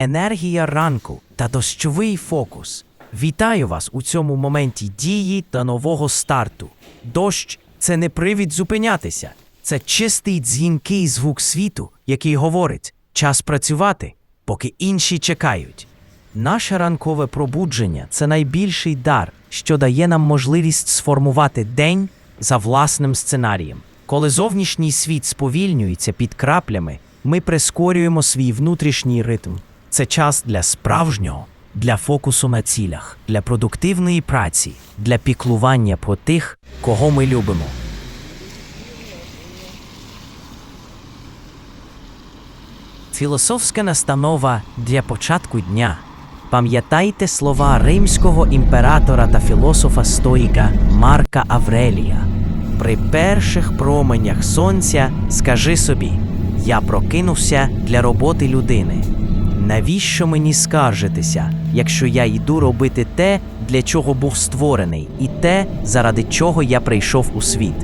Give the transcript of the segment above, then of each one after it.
енергія ранку та дощовий фокус. Вітаю вас у цьому моменті дії та нового старту. Дощ це не привід зупинятися, це чистий дзвінкий звук світу, який говорить час працювати, поки інші чекають. Наше ранкове пробудження це найбільший дар, що дає нам можливість сформувати день за власним сценарієм. Коли зовнішній світ сповільнюється під краплями, ми прискорюємо свій внутрішній ритм. Це час для справжнього, для фокусу на цілях, для продуктивної праці, для піклування про тих, кого ми любимо. Філософська настанова для початку дня. Пам'ятайте слова римського імператора та філософа стоїка Марка Аврелія. При перших променях сонця скажи собі: Я прокинувся для роботи людини. Навіщо мені скаржитися, якщо я йду робити те, для чого був створений, і те, заради чого я прийшов у світ?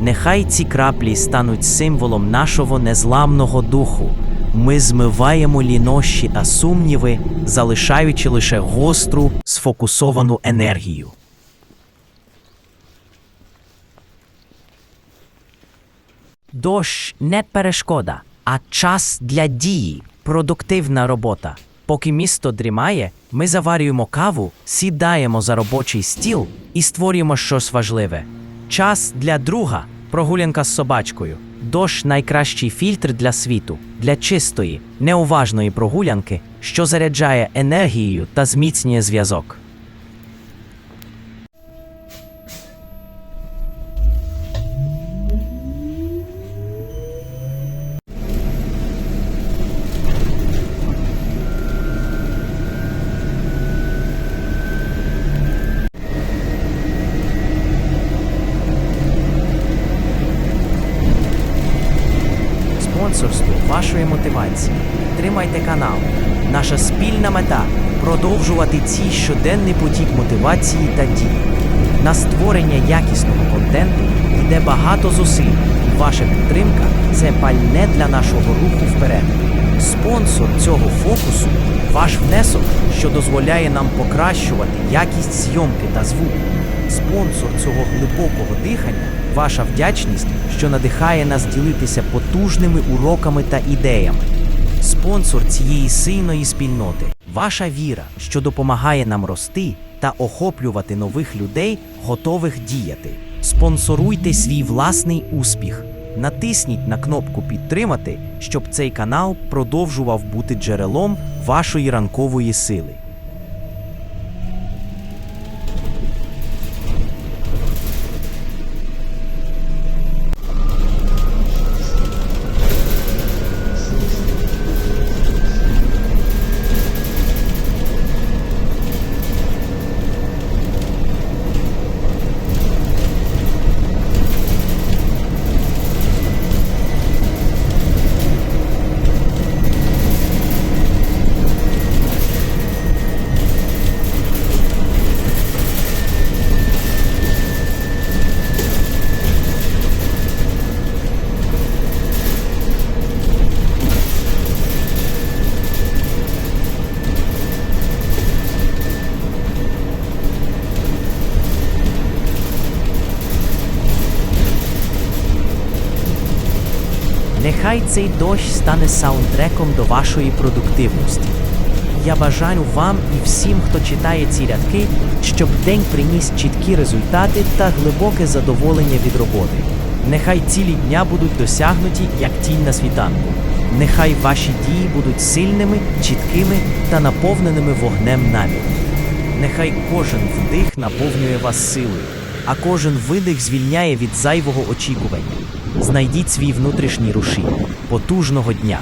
Нехай ці краплі стануть символом нашого незламного духу. Ми змиваємо лінощі та сумніви, залишаючи лише гостру, сфокусовану енергію. Дощ не перешкода, а час для дії, продуктивна робота. Поки місто дрімає, ми заварюємо каву, сідаємо за робочий стіл і створюємо щось важливе. Час для друга, прогулянка з собачкою. Дощ найкращий фільтр для світу, для чистої, неуважної прогулянки, що заряджає енергією та зміцнює зв'язок. Вашої мотивації. Підтримайте канал. Наша спільна мета продовжувати цей щоденний потік мотивації та дій. На створення якісного контенту йде багато зусиль. Ваша підтримка це пальне для нашого руху вперед. Спонсор цього фокусу ваш внесок, що дозволяє нам покращувати якість зйомки та звуку. Спонсор цього глибокого дихання ваша вдячність, що надихає нас ділитися потужними уроками та ідеями. Спонсор цієї сильної спільноти ваша віра, що допомагає нам рости та охоплювати нових людей, готових діяти. Спонсоруйте свій власний успіх. Натисніть на кнопку Підтримати, щоб цей канал продовжував бути джерелом вашої ранкової сили. Нехай цей дощ стане саундтреком до вашої продуктивності. Я бажаю вам і всім, хто читає ці рядки, щоб день приніс чіткі результати та глибоке задоволення від роботи. Нехай цілі дня будуть досягнуті, як тінь на світанку. Нехай ваші дії будуть сильними, чіткими та наповненими вогнем наміру. Нехай кожен вдих наповнює вас силою, а кожен видих звільняє від зайвого очікування. Знайдіть свій внутрішній рушій потужного дня.